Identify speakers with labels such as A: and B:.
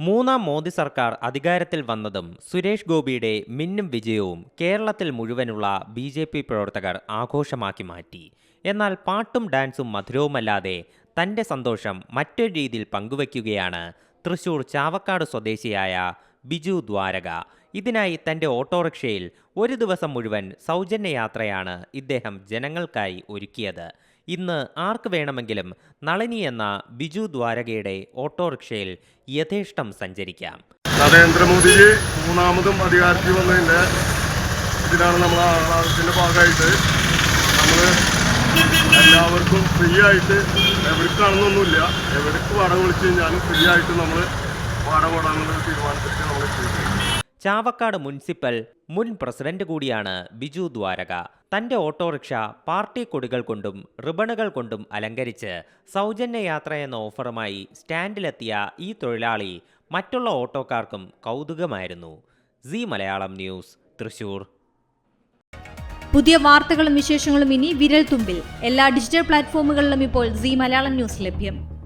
A: മൂന്നാം മോദി സർക്കാർ അധികാരത്തിൽ വന്നതും സുരേഷ് ഗോപിയുടെ മിന്നും വിജയവും കേരളത്തിൽ മുഴുവനുള്ള ബി ജെ പി പ്രവർത്തകർ ആഘോഷമാക്കി മാറ്റി. എന്നാൽ പാട്ടും ഡാൻസും മധുരവുമല്ലാതെ തന്റെ സന്തോഷം മറ്റൊരു രീതിയിൽ പങ്കുവയ്ക്കുകയാണ് തൃശൂർ ചാവക്കാട് സ്വദേശിയായ ബിജു ദ്വാരക. ഇതിനായി തന്റെ ഓട്ടോറിക്ഷയിൽ ഒരു ദിവസം മുഴുവൻ സൗജന്യ യാത്രയാണ് ഇദ്ദേഹം ജനങ്ങൾക്കായി ഒരുക്കിയത്. ഇന്ന് ആർക്ക് വേണമെങ്കിലും നളിനി എന്ന ബിജു ദ്വാരകയുടെ ഓട്ടോറിക്ഷയിൽ യഥേഷ്ടം സഞ്ചരിക്കാം.
B: നരേന്ദ്രമോദി മൂന്നാമതും അധികാരത്തിൽ വന്നതിന്റെ ഇതിലാണ് നമ്മൾ ആഹ്ലാദത്തിന്റെ ഭാഗമായിട്ട് നമ്മൾ എല്ലാവർക്കും ഫ്രീ ആയിട്ട് എവിടേക്കാണെന്നൊന്നുമില്ല. എവിടേക്ക് വാടക വിളിച്ചു കഴിഞ്ഞാലും ഫ്രീ ആയിട്ട് നമ്മൾ വാടക ഓടാനുള്ള തീരുമാനത്തിലേക്ക് നമ്മൾ ചെയ്തു
A: ചാവക്കാട് മുനിസിപ്പൽ മുൻ പ്രസിഡന്റ് കൂടിയാണ് ബിജു ദ്വാരക. തന്റെ ഓട്ടോറിക്ഷ പാർട്ടി കൊടികൾ കൊണ്ടും റിബണുകൾ കൊണ്ടും അലങ്കരിച്ച് സൗജന്യ യാത്ര എന്ന ഓഫറുമായി സ്റ്റാൻഡിലെത്തിയ ഈ തൊഴിലാളി മറ്റുള്ള ഓട്ടോക്കാർക്കും കൗതുകമായിരുന്നു. C Malayalam news Thrissur.
C: പുതിയ വാർത്തകളും വിശേഷങ്ങളും ഇനി വിരൽ തുമ്പിൽ എല്ലാ ഡിജിറ്റൽ പ്ലാറ്റ്ഫോമുകളിലും ഇപ്പോൾ സി മലയാളം ന്യൂസ് ലഭ്യം.